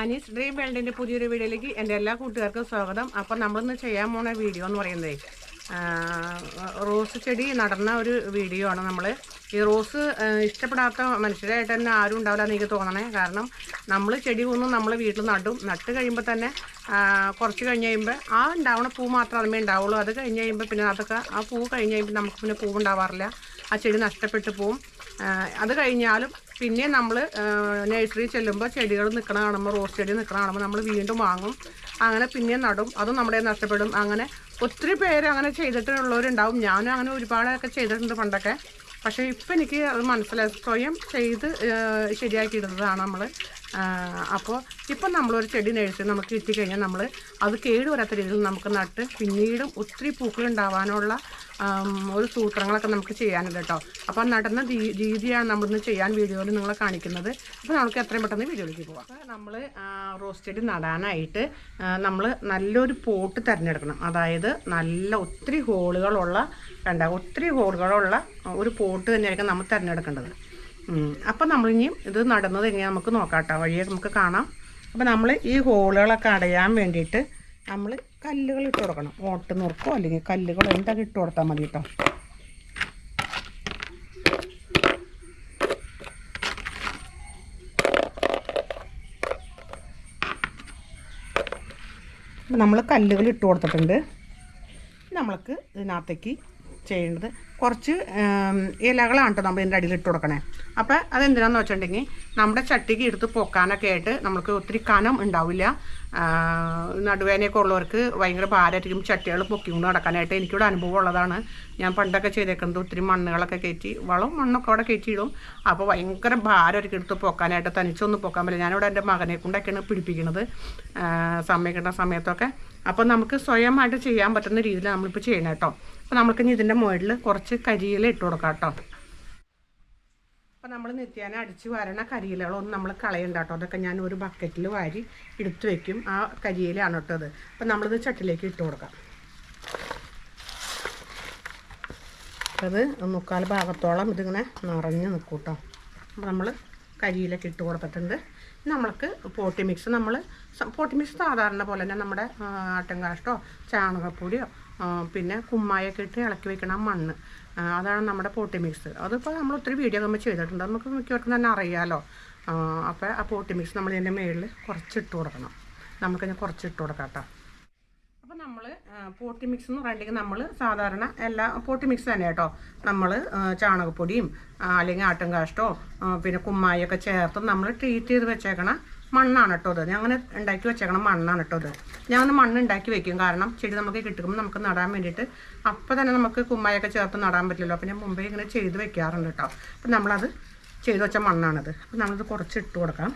Anees dream വേൾഡിന്റെ പുതിയൊരു വീഡിയോയിലേക്ക് എന്റെ എല്ലാ കൂട്ടുകാർക്കും സ്വാഗതം. അപ്പം നമ്മളിന്ന് ചെയ്യാൻ പോണ വീഡിയോ എന്ന് പറയുന്നത് റോസ് ചെടി നടന്ന ഒരു വീഡിയോ ആണ് നമ്മൾ ഈ റോസ് ഇഷ്ടപ്പെടാത്ത മനുഷ്യരായിട്ട് തന്നെ ആരും ഉണ്ടാവില്ല എന്ന് എനിക്ക് തോന്നണേ. കാരണം നമ്മൾ ചെടി ഒന്നും നമ്മൾ വീട്ടിൽ നടും. നട്ട് കഴിയുമ്പോൾ തന്നെ കുറച്ച് കഴിഞ്ഞ് കഴിയുമ്പോൾ ആ ഉണ്ടാവണ പൂ മാത്രം അതുമേ ഉണ്ടാവുള്ളൂ. അത് കഴിഞ്ഞ് കഴിയുമ്പോൾ പിന്നെ അതൊക്കെ ആ പൂ കഴിഞ്ഞ് കഴിയുമ്പോൾ നമുക്ക് പിന്നെ പൂവ് ഉണ്ടാവാറില്ല ആ ചെടി നഷ്ടപ്പെട്ടു പോവും. അത് കഴിഞ്ഞാലും പിന്നെ നമ്മൾ നഴ്സറി ചെല്ലുമ്പോൾ ചെടികൾ നിൽക്കണ കാണുമ്പോൾ റോസ് ചെടി നിൽക്കണ കാണുമ്പോൾ നമ്മൾ വീണ്ടും വാങ്ങും. അങ്ങനെ പിന്നെ നടും. അതും നമ്മുടെ നഷ്ടപ്പെടും. അങ്ങനെ ഒത്തിരി പേര് അങ്ങനെ ചെയ്തിട്ടുള്ളവരുണ്ടാവും. ഞാനും അങ്ങനെ ഒരുപാടൊക്കെ ചെയ്തിട്ടുണ്ട് പണ്ടൊക്കെ. പക്ഷേ ഇപ്പം എനിക്ക് അത് മനസ്സിലായി. സ്വയം ചെയ്ത് ശരിയാക്കിയിടുന്നതാണ് നമ്മൾ അപ്പോൾ ഇപ്പം നമ്മളൊരു ചെടി നഴ്സറി നമുക്ക് കിട്ടിക്കഴിഞ്ഞാൽ നമ്മൾ അത് കേടുവരാത്ത രീതിയിൽ നമുക്ക് നട്ട് പിന്നീടും ഒത്തിരി പൂക്കൾ ഉണ്ടാവാനുള്ള ഒരു സൂത്രങ്ങളൊക്കെ നമുക്ക് ചെയ്യാനുണ്ട് കേട്ടോ. അപ്പോൾ നടന്ന രീതിയാണ് നമ്മളിന്ന് ചെയ്യാൻ വീഡിയോയിൽ നിങ്ങളെ കാണിക്കുന്നത്. അപ്പോൾ നമുക്ക് എത്രയും പെട്ടെന്ന് വീഡിയോയിലേക്ക് പോവാം. നമ്മൾ റോസ് ചെടി നടാനായിട്ട് നമ്മൾ നല്ലൊരു പോട്ട് തിരഞ്ഞെടുക്കണം. അതായത് നല്ല ഒത്തിരി ഹോളുകളുള്ള വേണ്ട ഒത്തിരി ഹോളുകളുള്ള ഒരു പോട്ട് തന്നെയായിരിക്കും നമ്മൾ തിരഞ്ഞെടുക്കേണ്ടത്. അപ്പം നമ്മളിനിയും ഇത് നടന്നത് എങ്ങനെയാണ് നമുക്ക് നോക്കാം കേട്ടോ. വഴിയെ നമുക്ക് കാണാം. അപ്പോൾ നമ്മൾ ഈ ഹോളുകളൊക്കെ അടയാൻ വേണ്ടിയിട്ട് നമ്മൾ കല്ലുകൾ ഇട്ട് കൊടുക്കണം. ഓട്ട് നുറുക്കോ അല്ലെങ്കിൽ കല്ലുകൾ എന്തൊക്കെ ഇട്ട് കൊടുത്താൽ മതി കേട്ടോ നമ്മൾ കല്ലുകൾ ഇട്ട് കൊടുത്തിട്ടുണ്ട്. നമ്മൾക്ക് ഇതിനകത്തേക്ക് ചെയ്യേണ്ടത് കുറച്ച് ഇലകളാണ് കേട്ടോ നമ്മൾ ഇതിന്റെ അടിയിൽ ഇട്ട് കൊടുക്കണേ. അപ്പോൾ അതെന്തിനാന്ന് വെച്ചിട്ടുണ്ടെങ്കിൽ നമ്മുടെ ചട്ടിക്ക് എടുത്ത് പൊക്കാനൊക്കെ ആയിട്ട് നമുക്ക് ഒത്തിരി കനം ഉണ്ടാവില്ല. നടുവേനയൊക്കെ ഉള്ളവർക്ക് ഭയങ്കര ഭാരമായിരിക്കും ചട്ടികൾ പൊക്കിക്കൊണ്ട് നടക്കാനായിട്ട്. എനിക്കിവിടെ അനുഭവം ഉള്ളതാണ്. ഞാൻ പണ്ടൊക്കെ ചെയ്തേക്കുന്നത് ഒത്തിരി മണ്ണുകളൊക്കെ കയറ്റി വളവും മണ്ണൊക്കെ അവിടെ കയറ്റിയിടും. അപ്പോൾ ഭയങ്കര ഭാരമായിരിക്കും എടുത്ത് പൊക്കാനായിട്ട്. തനിച്ചൊന്നും പൊക്കാൻ പറ്റില്ല. ഞാനിവിടെ എന്റെ മകനെ കൊണ്ടൊക്കെയാണ് പിടിപ്പിക്കുന്നത് സമയം കിട്ടുന്ന സമയത്തൊക്കെ അപ്പോൾ നമുക്ക് സ്വയമായിട്ട് ചെയ്യാൻ പറ്റുന്ന രീതിയിൽ നമ്മളിപ്പോൾ ചെയ്യണം കേട്ടോ അപ്പോൾ ഇനി ഇതിന്റെ മുകളിൽ കുറച്ച് കരിയില ഇട്ട് കൊടുക്കാം കേട്ടോ അപ്പോൾ നമ്മൾ നിത്യേന അടിച്ച് വരണ കരിയിലകളൊന്നും നമ്മൾ കളയണ്ട കേട്ടോ അതൊക്കെ ഞാൻ ഒരു ബക്കറ്റിൽ വാരി എടുത്ത് വെക്കും. ആ കരിയിലാണ് കേട്ടോ അത് അപ്പോൾ നമ്മളിത് ചട്ടിലേക്ക് ഇട്ട് കൊടുക്കാം. അത് മുക്കാൽ ഭാഗത്തോളം ഇതിങ്ങനെ നിറഞ്ഞ് നിൽക്കും കേട്ടോ അപ്പോൾ നമ്മൾ കരിയിലൊക്കെ ഇട്ട് കൊടുത്തിട്ടുണ്ട്. നമ്മൾക്ക് പോട്ടി മിക്സ് നമ്മൾ പോട്ടി മിക്സ് സാധാരണ പോലെ തന്നെ നമ്മുടെ ആ, ആട്ടിൻകാഷ്ടോ ചാണകപ്പൊടിയോ പിന്നെ കുമ്മായൊക്കെ ഇട്ട് ഇളക്കി വെക്കണം മണ്ണ്. അതാണ് നമ്മുടെ പോട്ടി മിക്സ് അതിപ്പോൾ നമ്മൾ ഒത്തിരി വീഡിയോ നമ്മൾ ചെയ്തിട്ടുണ്ട്. നമുക്ക് മിക്കവർക്കും തന്നെ അറിയാമല്ലോ അപ്പോൾ ആ പോട്ടി മിക്സ് നമ്മൾ ഇതിന്റെ മുകളിൽ കുറച്ചിട്ട് കൊടുക്കണം. നമുക്കിനി കുറച്ചിട്ട് കൊടുക്കാം കേട്ടോ. അപ്പോൾ നമ്മൾ പോട്ടി മിക്സ് എന്ന് പറയുന്നുണ്ടെങ്കിൽ നമ്മൾ സാധാരണ എല്ലാ പോട്ടി മിക്സ് തന്നെ കേട്ടോ. നമ്മൾ ചാണകപ്പൊടിയും അല്ലെങ്കിൽ ആട്ടും കാഷ്ടോ പിന്നെ കുമ്മായൊക്കെ ചേർത്ത് നമ്മൾ ട്രീറ്റ് ചെയ്ത് വെച്ചേക്കണ മണ്ണാണ് കേട്ടോ അത്. അങ്ങനെ ഉണ്ടാക്കി വെച്ചേക്കണ മണ്ണാണ് കേട്ടോ അത്. ഞാൻ മണ്ണ് ഉണ്ടാക്കി വെക്കും. കാരണം ചെടി നമുക്ക് കിട്ടുമ്പോൾ നമുക്ക് നടാൻ വേണ്ടിയിട്ട് അപ്പോൾ തന്നെ നമുക്ക് കുമ്മായൊക്കെ ചേർത്ത് നടാൻ പറ്റില്ലല്ലോ. അപ്പോൾ ഞാൻ മുമ്പേ ഇങ്ങനെ ചെയ്ത് വെക്കാറുണ്ട് കേട്ടോ. അപ്പം നമ്മളത് ചെയ്ത് വെച്ച മണ്ണാണത്. അപ്പം നമ്മളിത് കുറച്ച് ഇട്ട് കൊടുക്കാം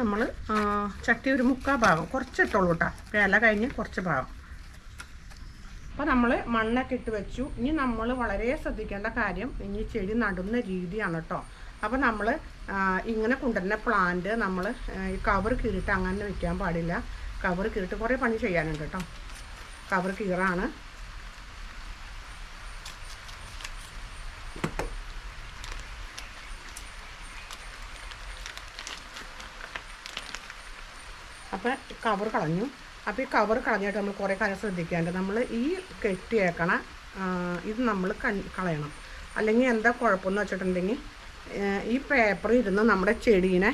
നമ്മൾ ചട്ടി ഒരു മുക്കാ ഭാഗം. കുറച്ച് ഇട്ടോളൂ കേട്ടോ വേല കഴിഞ്ഞ് കുറച്ച് ഭാഗം. അപ്പോൾ നമ്മൾ മണ്ണൊക്കെ ഇട്ട് വെച്ചു. ഇനി നമ്മൾ വളരെ ശ്രദ്ധിക്കേണ്ട കാര്യം ഇനി ചെടി നടുന്ന രീതിയാണ് കേട്ടോ അപ്പോൾ നമ്മൾ ഇങ്ങനെ കൊണ്ടുവരുന്ന പ്ലാന്റ് നമ്മൾ ഈ കവർ കീറിട്ട് അങ്ങനെ വയ്ക്കാൻ പാടില്ല. കവർ കീറിട്ട് കുറേ പണി ചെയ്യാനുണ്ട് കേട്ടോ കവർ കീറാണ്. അപ്പോൾ കവർ കളഞ്ഞു. അപ്പോൾ ഈ കവർ കളഞ്ഞിട്ട് നമ്മൾ കുറേ കാര്യം ശ്രദ്ധിക്കാണ്ട്. നമ്മൾ ഈ കെട്ടിയേക്കണ ഇത് നമ്മൾ കളയണം. അല്ലെങ്കിൽ എന്താ കുഴപ്പമെന്ന് വെച്ചിട്ടുണ്ടെങ്കിൽ ഈ പേപ്പർ ഇരുന്ന് നമ്മുടെ ചെടീനെ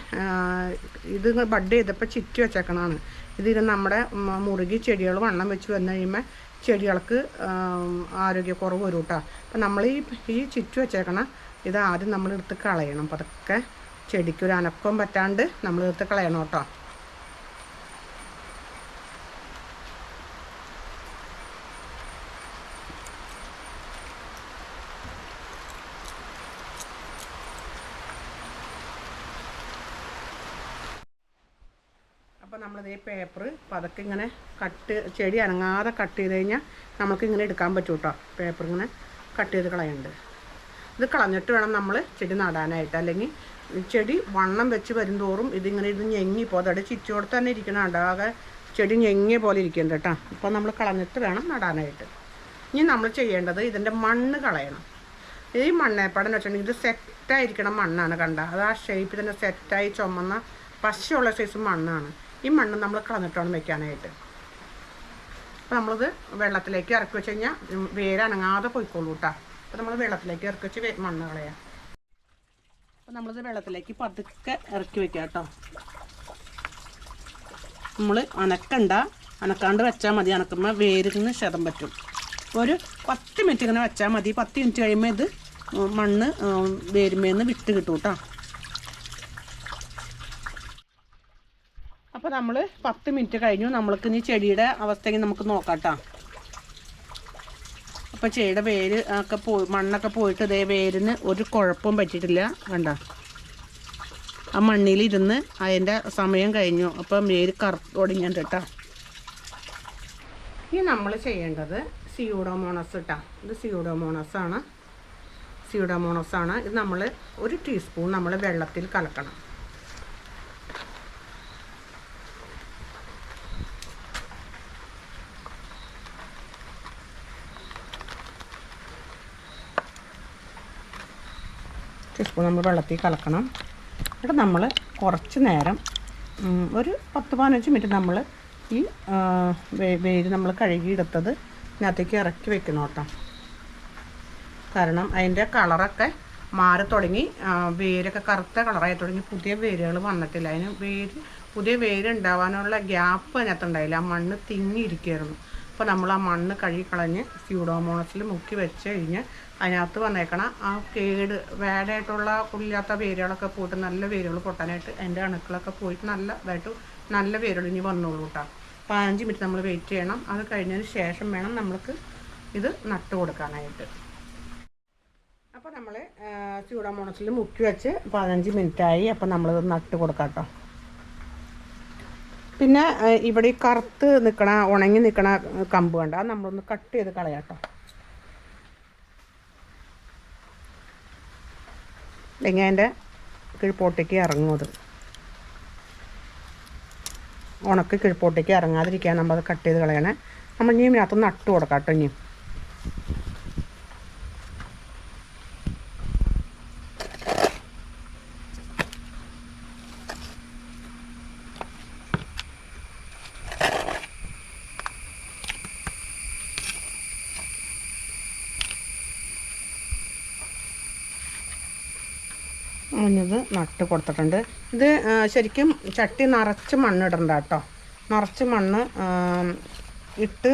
ഇത് ബഡ് ചെയ്തപ്പോൾ ചുറ്റി വെച്ചേക്കണതാണ്. ഇതിരുന്ന് നമ്മുടെ മുറുകി ചെടികൾ വണ്ണം വെച്ച് വന്നു കഴിയുമ്പോൾ ചെടികൾക്ക് ആരോഗ്യക്കുറവ് വരും കേട്ടോ അപ്പം നമ്മൾ ഈ ഈ ചുറ്റി വെച്ചേക്കണ ഇത് ആദ്യം നമ്മൾ എടുത്ത് കളയണം. പതുക്കെ ചെടിക്കൊരു അനക്കം പറ്റാണ്ട് നമ്മൾ എടുത്ത് കളയണം കേട്ടോ അപ്പോൾ നമ്മളിതേ പേപ്പർ പതുക്കെ ഇങ്ങനെ കട്ട് ചെടി അനങ്ങാതെ കട്ട് ചെയ്ത് കഴിഞ്ഞാൽ നമുക്ക് ഇങ്ങനെ എടുക്കാൻ പറ്റും കേട്ടോ പേപ്പർ ഇങ്ങനെ കട്ട് ചെയ്ത് കളയുന്നുണ്ട് ഇത് കളഞ്ഞിട്ട് വേണം നമ്മൾ ചെടി നടാനായിട്ട്. അല്ലെങ്കിൽ ചെടി വണ്ണം വെച്ച് വരുംതോറും ഇതിങ്ങനെ ഇത് ഞെങ്ങിപ്പോൾ അതവിടെ ചുറ്റോടത്ത് തന്നെ ഇരിക്കണുണ്ട് ആകെ ചെടി ഞെങ്ങിയ പോലെ ഇരിക്കുന്നുണ്ട് കേട്ടോ അപ്പോൾ നമ്മൾ കളഞ്ഞിട്ട് വേണം നടാനായിട്ട്. ഇനി നമ്മൾ ചെയ്യേണ്ടത് ഇതിന്റെ മണ്ണ് കളയണം. ഈ മണ്ണേപ്പാടെന്ന് വെച്ചിട്ടുണ്ടെങ്കിൽ ഇത് സെറ്റായിരിക്കണം മണ്ണാണ് കണ്ട? അത് ആ ഷേപ്പിൽ തന്നെ സെറ്റായി ചുമന്ന പശയുള്ള സൈസ് മണ്ണാണ്. ഈ മണ്ണ് നമ്മൾ കളഞ്ഞിട്ടാണ് വെക്കാനായിട്ട്. അപ്പോൾ നമ്മളിത് വെള്ളത്തിലേക്ക് ഇറക്കി വെച്ച് കഴിഞ്ഞാൽ വേരനങ്ങാതെ പോയിക്കോളൂ കേട്ടോ അപ്പോൾ നമ്മൾ വെള്ളത്തിലേക്ക് ഇറക്കി വെച്ച് മണ്ണ് കളയാം. അപ്പോൾ നമ്മളിത് വെള്ളത്തിലേക്ക് പതുക്കെ ഇറക്കി വെക്കാം കേട്ടോ നമ്മൾ അനക്കണ്ട. അനക്കാണ്ട് വെച്ചാൽ മതി. അനക്കുമ്പോൾ വേരിന് ക്ഷതം പറ്റും. ഒരു പത്ത് മിനിറ്റ് ഇങ്ങനെ വെച്ചാൽ മതി. പത്ത് മിനിറ്റ് കഴിയുമ്പോൾ ഇത് മണ്ണ് വേരുമേന്ന് വിട്ട് കിട്ടും കേട്ടോ അപ്പോൾ നമ്മൾ പത്ത് മിനിറ്റ് കഴിഞ്ഞു. നമ്മൾക്ക് ഇനി ചെടിയുടെ അവസ്ഥയ്ക്ക് നമുക്ക് നോക്കാം കേട്ടോ അപ്പോൾ ചെടിയുടെ വേര് ഒക്കെ പോയി മണ്ണൊക്കെ പോയിട്ട് ഇതേ വേരിന് ഒരു കുഴപ്പവും പറ്റിയിട്ടില്ല. കണ്ട? ആ മണ്ണിൽ ഇരുന്ന് അതിന്റെ സമയം കഴിഞ്ഞു. അപ്പം വേര് കറുത്ത് തുടങ്ങിയിട്ടുണ്ട് കേട്ടോ ഇനി നമ്മൾ ചെയ്യേണ്ടത് സിയൂഡോമോണസ് ഇട്ടാ ഇത് സിയൂഡോമോണസ് ആണ്. സിയൂഡോമോണസ് ആണ്. ഇത് നമ്മൾ ഒരു ടീസ്പൂൺ നമ്മൾ വെള്ളത്തിൽ കലക്കണം. ടീസ്പൂൺ നമ്മൾ വെള്ളത്തിൽ കലക്കണം. എന്നിട്ട് നമ്മൾ കുറച്ച് നേരം ഒരു പത്ത് പതിനഞ്ച് മിനിറ്റ് നമ്മൾ ഈ വേര് നമ്മൾ കഴുകിയെടുത്തത് ഇതിനകത്തേക്ക് ഇറക്കി വെക്കണം കേട്ടോ. കാരണം അതിന്റെ കളറൊക്കെ മാറി തുടങ്ങി വേരൊക്കെ കറുത്ത കളറായി തുടങ്ങി. പുതിയ വേരുകൾ വന്നിട്ടില്ല. അതിന് വേര് പുതിയ വേര് ഉണ്ടാവാനുള്ള ഗ്യാപ്പ് അതിനകത്ത് ഉണ്ടായില്ല. ആ മണ്ണ് തിങ്ങിയിരിക്കുകയായിരുന്നു അപ്പോൾ നമ്മൾ ആ മണ്ണ് കഴുകി കളഞ്ഞ് സ്യൂഡോമോണസിൽ മുക്കി വെച്ച് കഴിഞ്ഞ് അതിനകത്ത് വന്നേക്കണം ആ കേട് വേടായിട്ടുള്ള പുള്ളിയാത്ത വേരുകളൊക്കെ പോയിട്ട് നല്ല വേരുകൾ പൊട്ടാനായിട്ട് അതിന്റെ അണുക്കളൊക്കെ പോയിട്ട് നല്ല ഇതായിട്ട് നല്ല വേരുകൾ ഇനി വന്നോളൂ കേട്ടോ പതിനഞ്ച് മിനിറ്റ് നമ്മൾ വെയിറ്റ് ചെയ്യണം. അത് കഴിഞ്ഞതിന് ശേഷം വേണം നമ്മൾക്ക് ഇത് നട്ട് കൊടുക്കാനായിട്ട്. അപ്പോൾ നമ്മൾ ചൂടാമോണസിൽ മുക്കി വെച്ച് പതിനഞ്ച് മിനിറ്റായി. അപ്പോൾ നമ്മളിത് നട്ട് കൊടുക്കാം കേട്ടോ പിന്നെ ഇവിടെ ഈ കറുത്ത് നിൽക്കണ ഉണങ്ങി നിൽക്കണ കമ്പ് കണ്ട? നമ്മളൊന്ന് കട്ട് ചെയ്ത് കളയാം കേട്ടോ അല്ലെങ്കിൽ കിഴിപ്പോട്ടേക്ക് ഇറങ്ങും അത്. ഉണക്ക് കിഴിപ്പോട്ടേക്ക് ഇറങ്ങാതിരിക്കാൻ നമ്മൾ അത് കട്ട് ചെയ്ത് കളയണേ. നമ്മൾ ഇനിയും ഇതിനകത്ത് നട്ട് കൊടുക്കാം കേട്ടോ ഇനിയും ഇത് നട്ട് കൊടുത്തിട്ടുണ്ട്. ഇത് ശരിക്കും ചട്ടി നിറച്ച് മണ്ണ് ഇടണ്ട കേട്ടോ നിറച്ച് മണ്ണ് ഇട്ട്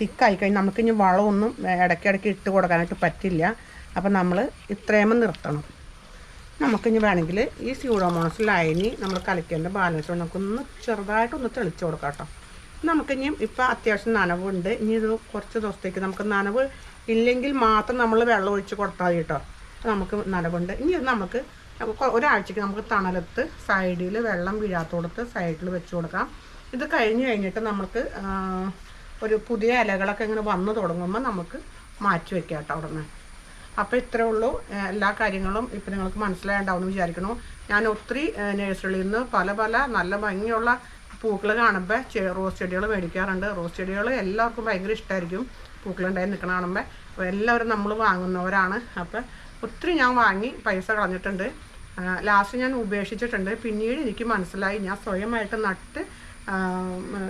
തിക്കായി കഴിഞ്ഞാൽ നമുക്കിനി വളമൊന്നും ഇടയ്ക്കിടയ്ക്ക് ഇട്ട് കൊടുക്കാനായിട്ട് പറ്റില്ല. അപ്പം നമ്മൾ ഇത്രയും നിർത്തണം. നമുക്കിനി വേണമെങ്കിൽ ഈ സ്യൂഡോമോണസ് ലൈനി നമ്മൾ കളിക്കേണ്ട ബാലൻസ് നമുക്കൊന്ന് ചെറുതായിട്ടൊന്ന് തെളിച്ച് കൊടുക്കാം കേട്ടോ നമുക്കിനിയും ഇപ്പം അത്യാവശ്യം നനവുണ്ട്. ഇനി ഇത് കുറച്ച് ദിവസത്തേക്ക് നമുക്ക് നനവ് ഇല്ലെങ്കിൽ മാത്രം നമ്മൾ വെള്ളം ഒഴിച്ച് കൊടുത്താൽ മതി കേട്ടോ നമുക്ക് നനവുണ്ട്. ഇനി നമുക്ക് കൊ- ഒരാഴ്ചക്ക് നമുക്ക് തണലത്ത് സൈഡിൽ വെള്ളം വീഴാത്തോടത്ത് സൈഡിൽ വെച്ച് കൊടുക്കാം. ഇത് കഴിഞ്ഞ് കഴിഞ്ഞിട്ട് നമുക്ക് ഒരു പുതിയ ഇലകളൊക്കെ ഇങ്ങനെ വന്നു തുടങ്ങുമ്പോൾ നമുക്ക് മാറ്റി വെക്കാം കേട്ടോ അവിടെ നിന്ന് അപ്പോൾ ഇത്രേ ഉള്ളൂ. എല്ലാ കാര്യങ്ങളും ഇപ്പം നിങ്ങൾക്ക് മനസ്സിലായിട്ടുണ്ടാവും എന്ന് വിചാരിക്കണു ഞാൻ ഒത്തിരി നേഴ്സറിയിൽ നിന്ന് പല പല നല്ല ഭംഗിയുള്ള പൂക്കൾ കാണുമ്പോൾ റോസ് ചെടികൾ മേടിക്കാറുണ്ട്. റോസ് ചെടികൾ എല്ലാവർക്കും ഭയങ്കര ഇഷ്ടമായിരിക്കും പൂക്കളുണ്ടായി നിൽക്കണ കാണുമ്പോൾ അപ്പോൾ എല്ലാവരും നമ്മൾ വാങ്ങുന്നവരാണ്. അപ്പം ഒത്തിരി ഞാൻ വാങ്ങി പൈസ കളഞ്ഞിട്ടുണ്ട്. ലാസ്റ്റ് ഞാൻ ഉപേക്ഷിച്ചിട്ടുണ്ട്. പിന്നീട് എനിക്ക് മനസ്സിലായി. ഞാൻ സ്വയമായിട്ട് നട്ട്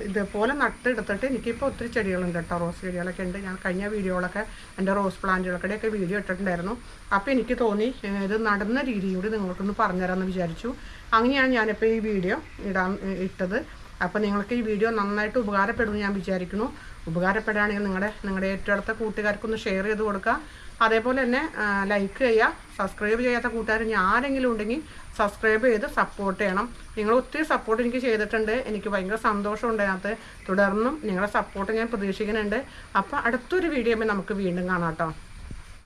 ഇതുപോലെ നട്ടെടുത്തിട്ട് എനിക്കിപ്പോൾ ഒത്തിരി ചെടികളുണ്ട് കേട്ടോ റോസ് ചെടികളൊക്കെ ഉണ്ട്. ഞാൻ കഴിഞ്ഞ വീഡിയോകളൊക്കെ എന്റെ റോസ് പ്ലാന്റുകളൊക്കെ ഒക്കെ വീഡിയോ ഇട്ടിട്ടുണ്ടായിരുന്നു. അപ്പോൾ എനിക്ക് തോന്നി ഇത് നടന്ന രീതി കൂടി നിങ്ങൾക്കൊന്ന് പറഞ്ഞുതരാമെന്ന് വിചാരിച്ചു. അങ്ങനെയാണ് ഞാനിപ്പോൾ ഈ വീഡിയോ ഇടാൻ ഇട്ടത്. അപ്പോൾ നിങ്ങൾക്ക് ഈ വീഡിയോ നന്നായിട്ട് ഉപകാരപ്പെടുമെന്ന് ഞാൻ വിചാരിക്കുന്നു. ഉപകാരപ്പെടുകയാണെങ്കിൽ നിങ്ങളുടെ നിങ്ങളുടെ ഏറ്റവും അടുത്ത കൂട്ടുകാർക്കൊന്ന് ഷെയർ ചെയ്ത് കൊടുക്കുക. അതേപോലെ തന്നെ ലൈക്ക് ചെയ്യുക സബ്സ്ക്രൈബ് ചെയ്യാത്ത കൂട്ടുകാർ ഇനി ആരെങ്കിലും ഉണ്ടെങ്കിൽ സബ്സ്ക്രൈബ് ചെയ്ത് സപ്പോർട്ട് ചെയ്യണം. നിങ്ങൾ ഒത്തിരി സപ്പോർട്ട് എനിക്ക് ചെയ്തിട്ടുണ്ട്. എനിക്ക് ഭയങ്കര സന്തോഷമുണ്ട് അതിനകത്ത്. തുടർന്നും നിങ്ങളുടെ സപ്പോർട്ട് ഞാൻ പ്രതീക്ഷിക്കുന്നുണ്ട്. അപ്പോൾ അടുത്തൊരു വീഡിയോ നമുക്ക് വീണ്ടും കാണാം കേട്ടോ.